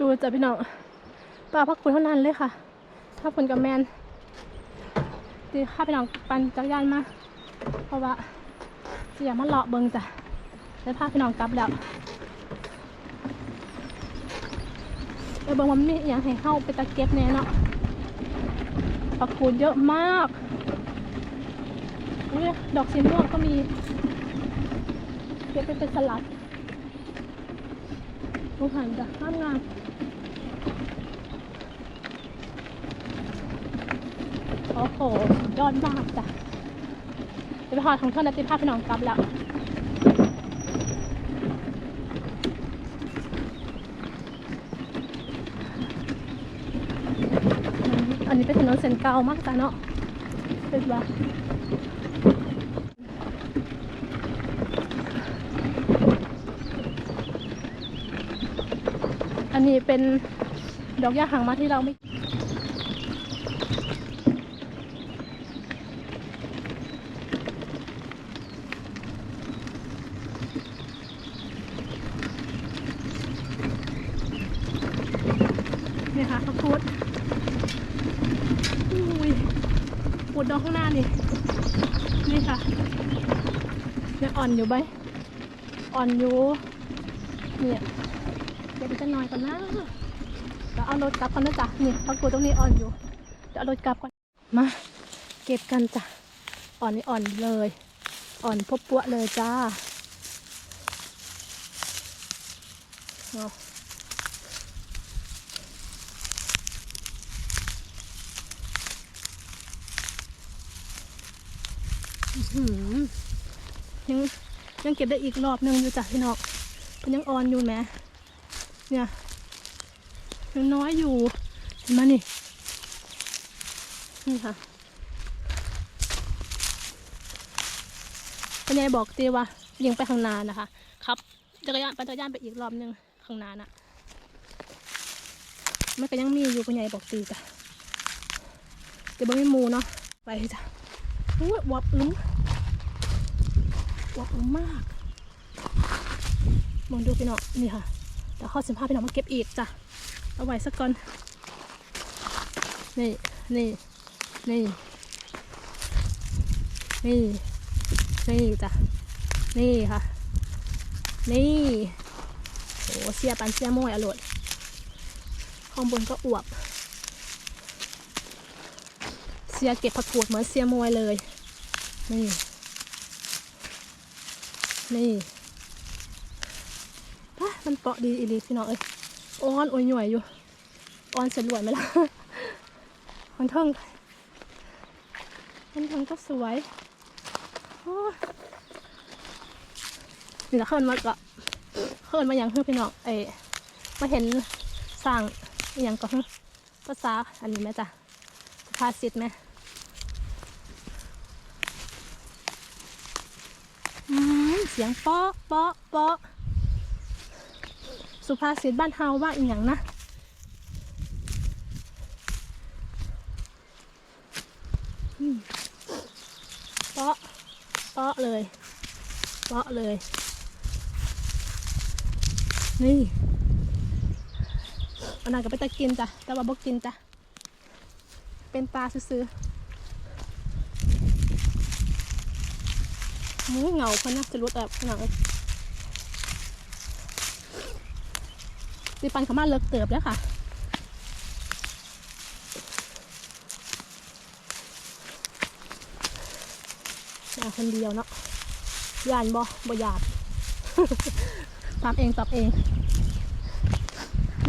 ดูจ้ะพี่น้องปลาพักคุณเท่านั้นเลยค่ะ ถ้าฝนกับแมนดีข้าพี่น้องปั่นจักรยานมา เพราะว่าจะอยามาเลาะเบิงจ้ะแล้วพาพี่น้องกลับแล้วไปเบิงมันมีอย่างให้เข้าไปตะเก็บแน่เนาะปักกูดเยอะมากอุ๊ยดอกสีม่วงก็มี เก็บไปเป็นสลัดลูกหันจ้ะงามงาม โอ้โหดยอดมากจ้ะเดี๋ยวไปหอของเท่านัติภาพพี่น้องกลับแล้วอันนี้เป็นถนนเส้นเก่ามากจ้ะเนาะเป็นว่าอันนี้เป็นดอกหญ้าหางมาที่เราไม่ เนี่ยค่ะข้าวโพดอุ้ยปว ดอกข้างหน้านี่นี่ค่ะยังอ่อนอยู่ไหมอ่อนอยู่ เนี่ยเดี๋ยวจะหน่อยก่อนนะเราเอารถกลับก่อนนะจ๊ะนี่พักกูตรงนี้อ่อนอยู่เดี๋ยวเอารถกลับก่อน มา เก็บกันจ้ะ อ่อนนี่อ่อนเลย อ่อนพบปวเลยจ้าเอา ยังยังเก็บได้อีกรอบหนึงอยู่จ้ะพี่น้องมันยังอ่อนอยู่แหมเนี่ยยังน้อยอยู่เห็นไหมนี่นี่ค่ะปัญญาบอกตีว่ายิงไปข้างหน้านะคะ ครับจักรยานปั่นจักรยานไปอีกรอบหนึงข้างหน้าน่ะมันก็ยังมีอยู่ปัญญาบอกตีจ้ะเดี๋ยวบ่มีหมูเนาะไปจ้ะ อุ้ยวับอึ้งวับอึ้งมากมองดูพี่น้องนี่ค่ะเดี๋ยวข้อสิบห้าพี่น้องมาเก็บอีกจ้ะเอาไว้สักก่อนนี่นี่นี่นี่นี่จ้ะนี่ค่ะ นี่โอ้เสียปันเสียมวยอร่อยข้างบนก็อวบ เสียเก็บผักกูดเหมือนเสียมวยเลย นี่ นี่ปะมันเปาะดีอีลีพี่น้องเอ้ยอ้อนโอ้ยหน่วยอยู่อ้อนเสร็จรวยไหมล่ะมันเทิงมันเทิงก็สวยโอ้ยนี่ละเขินมาก็เขินมาอย่างเพื่อพี่น้องเอ้ยมาเห็นสร้างอย่างก็ภาษาอันนี้ไหมจ๊ะสุภาษิตไหม อืมเสียงเปาะเปาะเปาะสุภาษิตบ้านเฮาว่าอีหยังนะเปาะเปาะเลยเปาะเลย นี่อันนั้นก็ไปตะกินจ้ะแต่ว่าบ่กินจ้ะเป็นปลาซื้อๆ หูเงาเพราะน่าจะรู้แต่หนังดิปันเขามาเลิกเติบแล้วค่ะมาคนเดียวเนาะยานบ่บ่ยานตามเองตอบเอง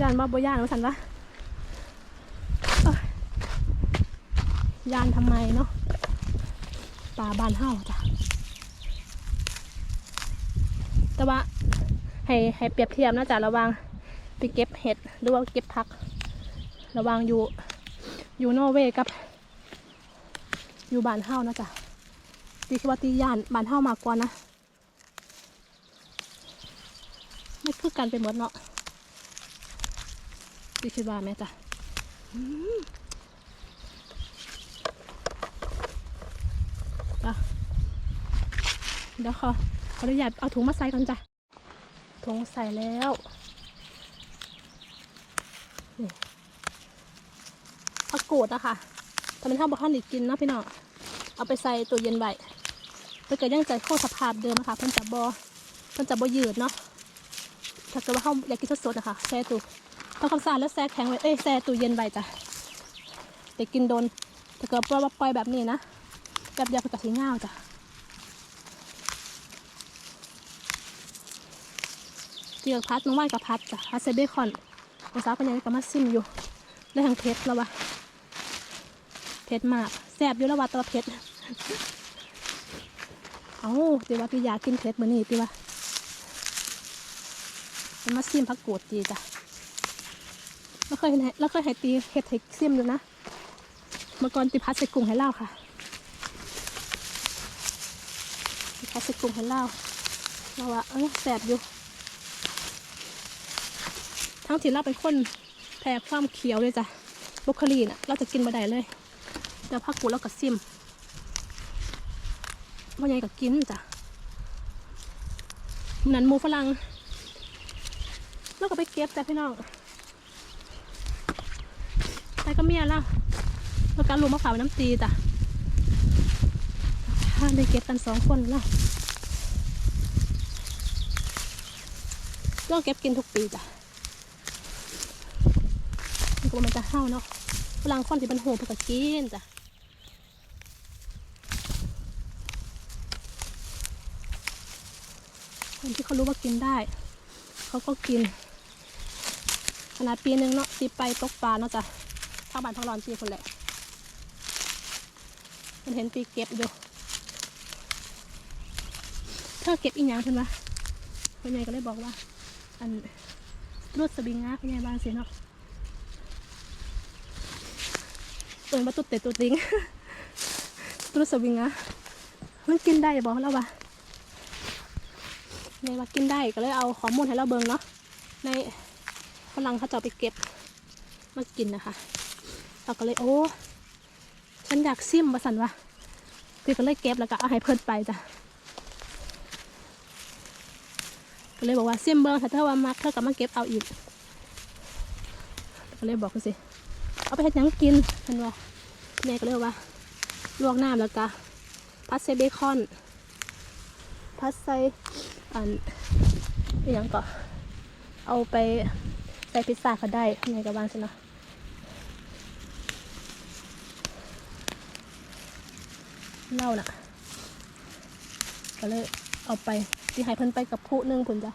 ยานบ่บ่ยานว่าสันวะยานทำไมเนาะป่าบานเฮาจ้ะ ว่า ให้ให้เปรียบเทียบนะจ๊ะระว่างไปเก็บเห็ดหรือว่าเก็บผัก ระว่างอยู่อยู่นอร์เวย์กับ อยู่บ้านเฮานะจ๊ะตีคิดว่าตีย่านบ้านเฮามากกว่านะไม่คือกันไปหมดเนาะตีคิดว่าแม่จ๊ะอืมจ้ะเดี๋ยวขอ ขออนุญาตเอาถุงมาใส่ก่อนจ้ะถุงใส่แล้วนี่ผักกูดนะค่ะถ้าเป็นข้าวบะท่านอีกกินนะพี่น้อง เอาไปใส่ตู้เย็นไว้เพื่อเกิดยังใจโคสภาพเดิมนะคะเพิ่นจะบบอเพิ่นจะบบอยืดเนาะ ถ้าเกิดว่าเขาวอยากกินสดๆนะคะแช่ตู้ทำความสะอาดแล้วแช่แข็งไว้ เอ้ยแช่ตู้เย็นไว้จ้ะแต่กินโดน ถ้าเกิดว่าปล่อยแบบนี้นะ แบบเดียวกับสีเงาจ้ะ กี่ยวพัดน้องว่านกับพัดจ้ะพัดใส่เบคอนองศาป็นยังไงกับมาซิมอยู่ได้ทางเพชรแล้ววะเพชรมากแซ่บอยู่แล้ววะตัวเพชรเอาตีว่าพี่อยากกินเพชรเหมือนนี่ตีว่ามันมาซิมพักกูดดีจ้ะแล้วเคยเห็นแล้วเคยให้ตีเห็ดให้ซิมอยู่นะเมื่อก่อนติพัดใส่กุ้งให้เล่าค่ะติพัดใส่กุ้งให้เล่าเราว่าเออแสบอยู่ ทั้งที่เราเป็นคนแพ้ความเขียวเลยจ้ะบรอกโคลีน่ะ เราจะกินมาได้เลยแต่พักกูดเราก็ซิมวันใหญ่ก็กินจ้ะนั้นหมูฝรั่งเราก็ไปเก็บจ้ะพี่น้องไปก็เมียแล้วแล้วการรวมมะพร้าวน้ำตีจ้ะถ้าได้เก็บกันสองคนแล้วเราเก็บกินทุกปีจ้ะ มันก็บ่มันจะเห่าเนาะพลังคนที่เป็นโหเพื่อกินจ้ะคนที่เขารู้ว่ากินได้ เขาก็กิน ขนาดปีหนึ่งเนาะตีไปตกปลาเนาะจ้ะทางบ้านทางรอนตีคนแหละมันเห็นปีเก็บอยู่เธอเก็บอีกอย่างเพิ่นวะพ่อใหญ่ก็เลยบอกว่า อันรูดสบิงงาพ่อใหญ่บานสิเนาะ เอินว่าตุ๊ดเตะตุ๊ดลิงรูดสบิงงามันกินได้บอกแล้ววะในว่ากินได้ก็เลยเอาข้อมูลให้เราเบิ่งเนาะในฝรั่งเขาจะไปเก็บมากินนะคะเราก็เลยโอ้ฉันอยากซิมมาสันวะพี่ก็เลยเก็บแล้วก็เอาให้เพิ่นไปจ้ะก็เลยบอกว่าซิมเบิ้งถ้าเธอว่ามักเธอก็มาเก็บเอาอีกก็เลยบอกเขาสิ เอาไปให้ยังกินเพิ่นว่แม่ก็เลยว่าลวกน้ำแล้วก็พัดใส่เบคอน พัดใส่อันอหยังก็เอาไปใส่พิซซ่าก็ได้แม่ก็วางสินะเล่าน่ะ ก็เลยเอาไปที่ให้เพิ่นไปกับผู้หนึงพุ่นจ้ะ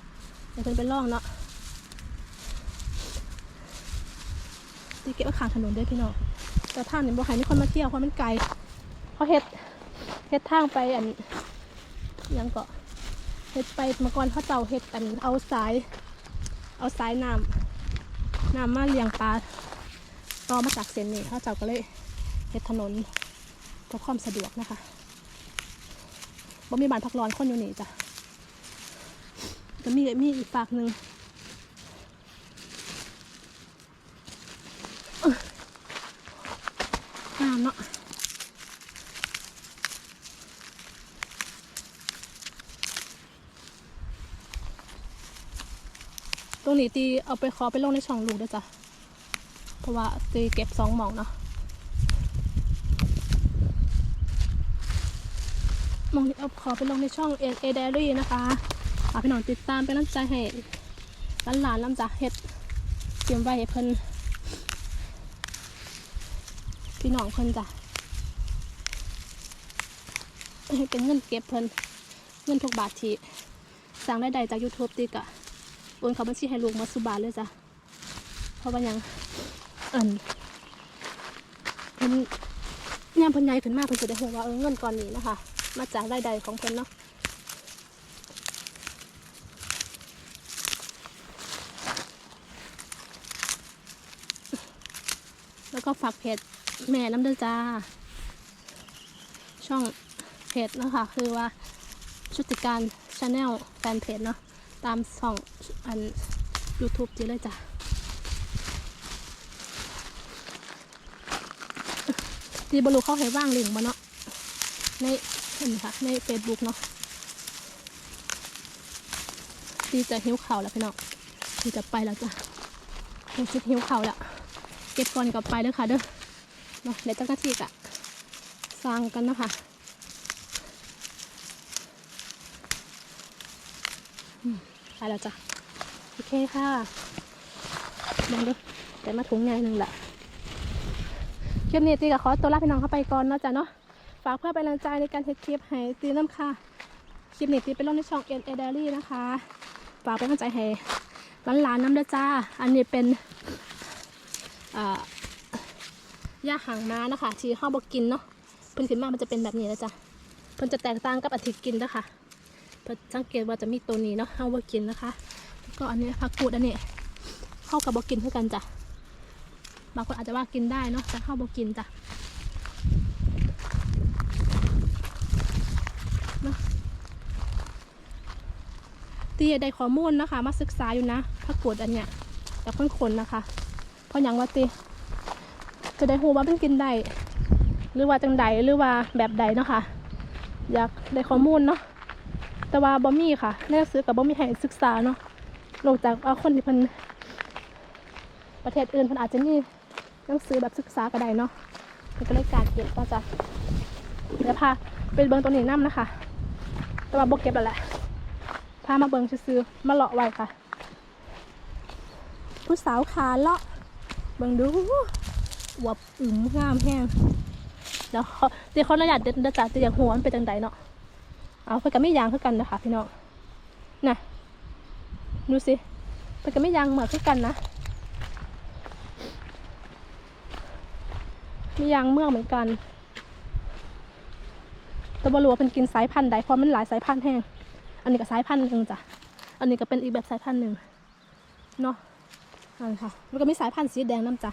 ให้เพิ่นไปล่องเนาะ ที่เก็บไว้ข้างถนนด้วยพี่น้องแต่ทางนี่บ่ให้มีคนมาเที่ยวเพราะมันไกลเขาะเฮ็ดเฮ็ดทางไปอันยังก็เฮ็ดไปมื่อก่อนเขาเจ้าเฮ็ดอันเอาสาย เอาสายน้ำน้ำมาเลี้ยงปลาต่อมาจากเส้นนี้เขาเจ้าก็เลยเฮ็ดถนนเพื่อความสะดวกนะคะบ่มีบ้านพักร้อนคนอยู่นี่จ้ะจะมีมีอีกฝากหนึ่งเอ้อ น้ำเนาะตรงนี้ตีเอาไปขอไปลงในช่องลูกด้วยจ้ะ เพราะว่าตีเก็บสองหมองเนาะมองเอาขอไปลงในช่อง A A Diary นะคะฝากพี่น้องติดตามเป็นน้ำใจให้หลานๆน้ำจ่าเฮ็ดเตรียมไว้ให้เพิ่น พี่น้องเพิ่นจ้ะให้เป็นเงินเก็บเพิ่นเงินทุกบาทที่สั่งได้ใดจาก YouTube ติกะโอนเขาบัญชีให้ลูกมาสุบาเลยจ้ะเพราะว่ายังอินเพิ่นยามเพิ่นใหญ่ขึ้นมาเพิ่นจะได้รู้ว่าเออเงินก้อนนี้นะคะ มาจากรายได้ของเพิ่นเนาะแล้วก็ฝากเพจ แม่น้ำเด้อจ้า ช่องเพจนะคะคือว่าชุติการชาแนลแฟนเพจเนาะตามช่องอัน YouTube จีเลยจ้ะตีบรูเข้าให้ว่างลิงมาเนาะในเห็นค่ะ ในเฟซบุ๊กเนาะดีจะหิ้วข่าแล้วพี่น้องดีจะไปแล้วจ้ะเห็นสิหิวเข่าแล้วเก็บก่อนกับไปเด้อค่ะเด้อ เนาะเดี๋ยวเจ้าหน้าที่กะสร้างกันเนาะคะไปแล้วจ้ะ โอเคค่ะมองดูแต่มาถุงใหญ่หนึ่งแหละคลิปนี้ตีกับขอตัวลาพี่น้องเข้าไปก่อนเนาะจ้ะเนาะฝากเพื่อเป็นกำลังใจในการเทคคลิปให้ตีน้ำค่ะ คลิปนี้ตีเป็นลงในช่องเอ็นเอเดลี่นะคะ ฝากเป็นกำลังใจให้หลานๆน้ำเด้อจ้า อันนี้เป็นอ่า ย่าหางม้านะคะ ที่ห้าบกินเนาะเพิ่นขึ้นมามันจะเป็นแบบนี้แล้วจ้ะเพิ่นจะแตกต่างกับอาทิตย์กินนะคะเพิ่นสังเกตว่าจะมีตัวนี้เนาะห้าบกินนะคะแล้วก็อันนี้ผักกูดอันนี้เข้ากับบกินเท่ากันจ้ะบางคนอาจจะว่ากินได้เนาะแต่เข้าบกินจ้ะเนาะตีได้ข้อมูลนะคะ มาศึกษาอยู่นะถ้ากดอันเนี้ยแต่คนคนๆนะคะ เพราะอย่างว่าตี จะได้รู้ว่าเป็นกินได้หรือว่าจังใดหรือว่าแบบใดเนาะค่ะ อยากได้ข้อมูลเนาะแต่ว่าบ่มีค่ะในหนังสือกับบ่มีให้ศึกษาเนาะนอกจากว่าคนที่เพิ่นประเทศอื่นเพิ่นอาจจะมีหนังสือแบบศึกษาก็ได้เนาะเพิ่นก็เลยการเก็บก็จะเดี๋ยวพาไปเบิ่งตัวนี้นํนะคะ แต่ว่าบ่เก็บแล้วแหละพามาเบิงซื้อมาเลาะไว้ค่ะ ผู้สาวขาเลาะเบิงดู อวบอึมงามแห้งเดี๋ยวเขาดี๋ยวเขาระยะเด็ดเด็ดจากเตียงหัวมันเป็นจังใดเนาะเอาเพื่อนก็ไม่ยางคือกันนะคะพี่น้องน่ะดูสิเพื่อนก็ไม่ยางเหมือนคือกันนะมียางเมืองเหมือนกันต่บรัวเป็นกินสายพันธุ์ใดเพราะมันหลายสายพันธุ์แห้ง อันนี้ก็สายพันธุ์หนึ่งจ้ะ อันนี้ก็เป็นอีกแบบสายพันธุ์หนึ่งเนาะอันนค่ะ มันก็มีสายพันธุ์สีแดงน้ำจ้ะ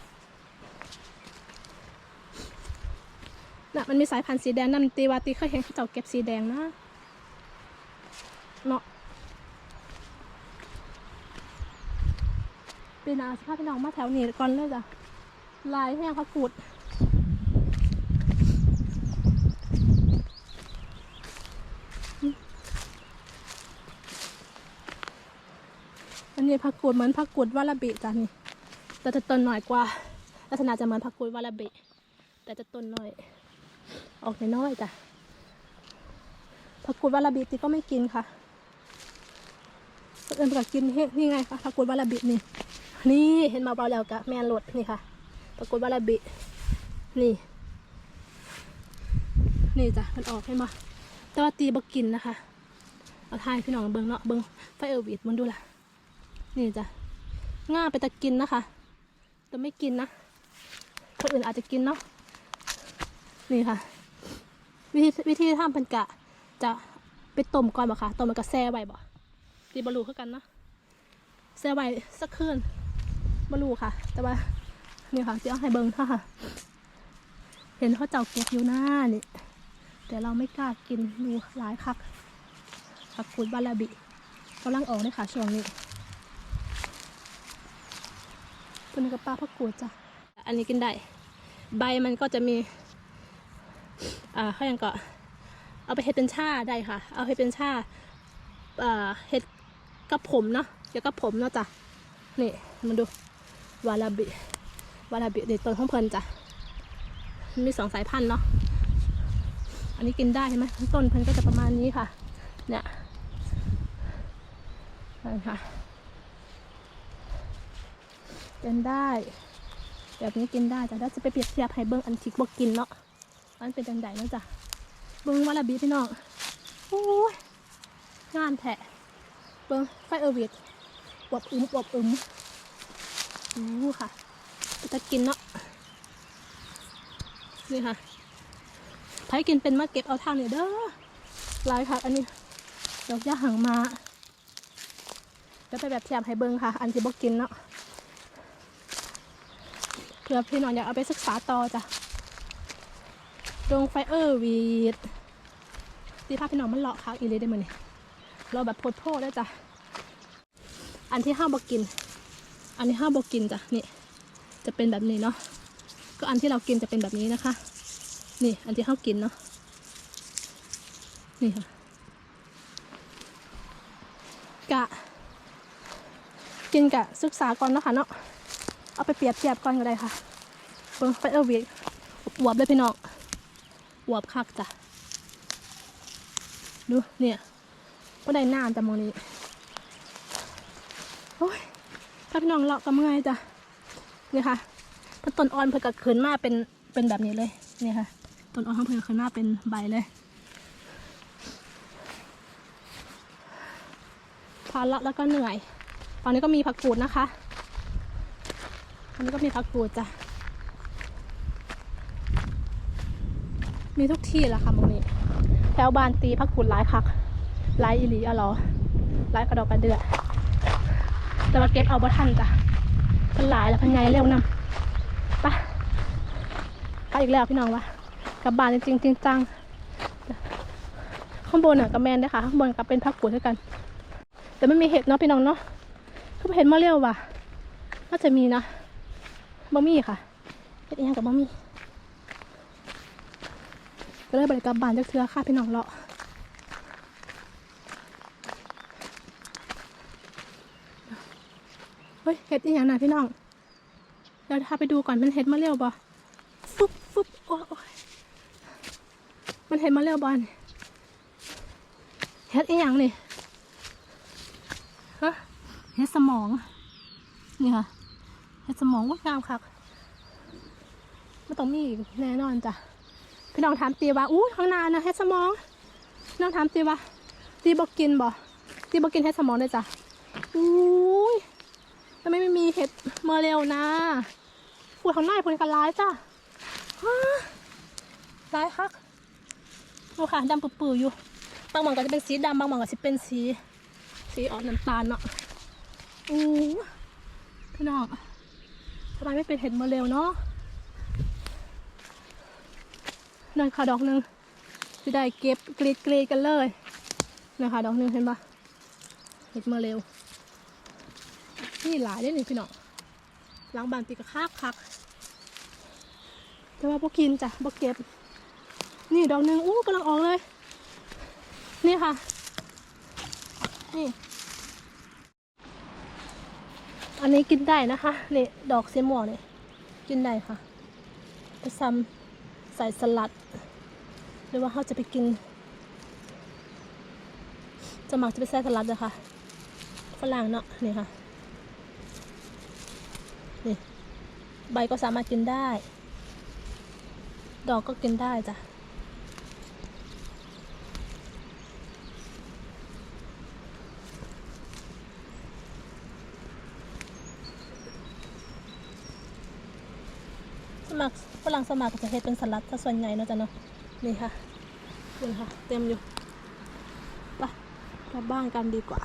น่ะมันมีสายพันธุ์สีแดงน้ำตีวาตีเคยเห็นเขาเจ้าเก็บสีแดงนะเนาะเปีหนาสภาพพี่น้องมาแถวนี้ก่อนเลยจ้ะลายแห้งเขากูดอันนี้ผักกูดเหมือนผักกูดวาลาบิจ้ะนี่แต่จะต้นหน่อยกว่าลักษณะจะเหมือนผักกูดวาลาบิแต่จะต้นหน้อย ออกน้อยๆจ้ะผักกูดวาลาบิตีก็ไม่กินค่ะคนอื่นก็กินเฮนี่ไงคะผักกูดวาลาบินี่ นี่เห็นมาเบาแล้วกะแมนโหลดนี่ค่ะผักกูดวาลาบินี่ นี่จ้ะมันออกให้มาแต่ว่าตีบ่กินนะคะเอาทายพี่น้องเบิ้งเนาะเบิ้งไฟเออร์วีดมันดูล่ะ นี่จ้ะง่าไปตะกินนะคะ แต่ไม่กินนะคนอื่นอาจจะกินเนาะ นี่ค่ะ วิธีวิธีทำเป็นกะ จะไปต้มก่อนบ่คะต้มมันก็แซ่ไว้บ่ตีบอลูเข้ากันเนาะแซ่ไว้สักคืนบอลูค่ะ แต่ว่านี่ค่ะจะเอาให้เบิ้งค่ะ เห็นเขาเจ้าเก็บอยู่หน้านี่แต่เราไม่กล้ากินดูหลายคักผักกูดบาลาบิกำลังออกเลยค่ะช่วงนี้ตัวนี้กับปลาพักกูดจ้ะอันนี้กินได้ ใบมันก็จะมี อ่าเขายังก็เอาไปเฮ็ดเป็นชาได้ค่ะ เอาให้เป็นชาอ่าเฮ็ดกับผมเนาะเกี่ยวกับผมเนาะจ้ะนี่มาดูวาลาบิวาลาบิในต้นของเพลินจ้ะมีสองสายพันธุ์เนาะอันนี้กินได้ใช่ไหมต้นเพลินก็จะประมาณนี้ค่ะ เนี่ยนั่ค่ะกินได้ แบบนี้กินได้แต่ถ้าจะไปเปรียบเทียบให้เบิ้งอันทิกบอกกินเนาะ มันเป็นจังไดเนาะจ้ะเบิ้งวาลาบีพี่น้องโอ้ยงานแทะเบิ้งไฟเออร์วิดอวบอึมอวบอึมอู้ค่ะจะกินเนาะนี่ค่ะใครกินเป็นมาเก็บเอาทางเนี่ยเด้อลายค่ะ อันนี้ดอกย่าหางมาแล้วไปแบบเทียบให้เบิ้งค่ะ อันที่บอกกินเนาะเพื่อพี่น้องอยากเอาไปศึกษาต่อจ้ะ ดงไฟเออร์วีดตีภาพพี่น้องมันเลาะค้างอีเลยได้มั้ยเนี่ยเราแบบโพดโพดได้จ้ะ อันที่ห้าบอกกิน อันที่ห้าบอกกินจ้ะนี่ จะเป็นแบบนี้เนาะ ก็อันที่เรากินจะเป็นแบบนี้นะคะ นี่อันที่ห้ากินเนาะ นี่ค่ะ กะ กินกะศึกษาก่อนเนาะคะเนาะ เอาไปเปรียบเทียบก่อนก็ได้ค่ะไปเออร์วีอวบเลยพี่น้อง วบคักจ้ะ ดูเนี่ยก็ได้นานแต่มองนี้ โอ้ยถ้าพี่น้องเลาะก็เมื่อยจ้ะนี่ค่ะถ้าต้นอ่อนเพิ่นก็ขึ้นมาเป็นเป็นแบบนี้เลยนี่ค่ะต้นอ่อนของเพิ่นก็ขึ้นมาเป็นใบเลยพาเลาะแล้วก็เหนื่อย ตอนนี้ก็มีผักกูดนะคะตอนนี้ก็มีผักกูดจ้ะ มีทุกที่แหละค่ะหมองนี้แถวบานตีผักกูดหลายคักหลายอีหลีอะหรอหลายกระดอกกระเดือแต่ว่าเก็บเอาบ่ทันจ้ะมันหลายแล้วพันไงเร็วนำไปไปอีกแล้วพี่น้องวะกลับบานจริงจริงจังข้างบนน่ะกับแมนด้วยค่ะข้างบนกับเป็นผักกูดด้วยกัน แต่ไม่มีเห็ดเนาะพี่น้องเนาะคือเห็ดมาเร็วว่ะน่าจะมีนะบะมี่ค่ะเห็ดยังกับบะมี่ ก็เลยบริกรรมบานจักเทือค่ะพี่น้องเลาะเฮ้ยเห็ดอีหยังนะพี่น้องเดี๋ยวพาไปดูก่อนมันเห็ดมาเร็วบ่ฟึบฟึบโอ้ยมันเห็ดมาเร็วบ่นเห็ดอีหยังนี่ฮะเฮ็ดสมองนี่ค่ะเฮ็ดสมองว่างามคักไม่ต้องมีอีกแน่นอนจ้ะ พี่น้องถามตีว่าอู้ข้างหน้านะเฮ็ดสมองพี่น้องถามตีว่าตีบอกกินบ่ตีบอกกินเฮ็ดสมองเลยจ้ะอุ้ยทำไมไม่มีเห็ดเมอเร็วนะพูดข้างหน้าพูดกันร้ายจ้ะฮะร้ายคักดูค่ะดำปื้อๆอยู่บางหมองก็จะเป็นสีดำบางหมองก็จะเป็นสี สีออกน้ำตาลเนาะอู้พี่น้องทำไมไม่เป็นเห็ดมาเร็วเนาะ นั่นค่ะดอกหนึ่งจะได้เก็บกรีดกรีดกันเลยนะคะดอกหนึ่งเห็นปะเห็ดมาเร็ว นี่หลายได้หนึ่งพี่น้องหล้างบานตีกระคากคักแต่ว่าพวกกินจ้ะพวกเก็บ นี่ดอกหนึ่งอู้กำลังออกเลย นี่ค่ะ นี่ อันนี้กินได้นะคะนี่ดอกเสียม่วงเนี่ยกินได้ค่ะไปซ้ำ ส่สลัด หรือว่าเขาจะไปกิน จะหมักจะไปใส่สลัดเลยค่ะฝรั่งเนาะนี่ค่ะนี่ใบก็สามารถกินได้ ดอกก็กินได้จ้ะสมัคร รั่งสมัครก็จะเฮ็ดเป็นสลัดถ้าส่วนใหญ่เนาะจ้ะเนาะนี่ค่ะนี่ค่ะ เต็มอยู่ไปกลับบ้านกันดีกว่า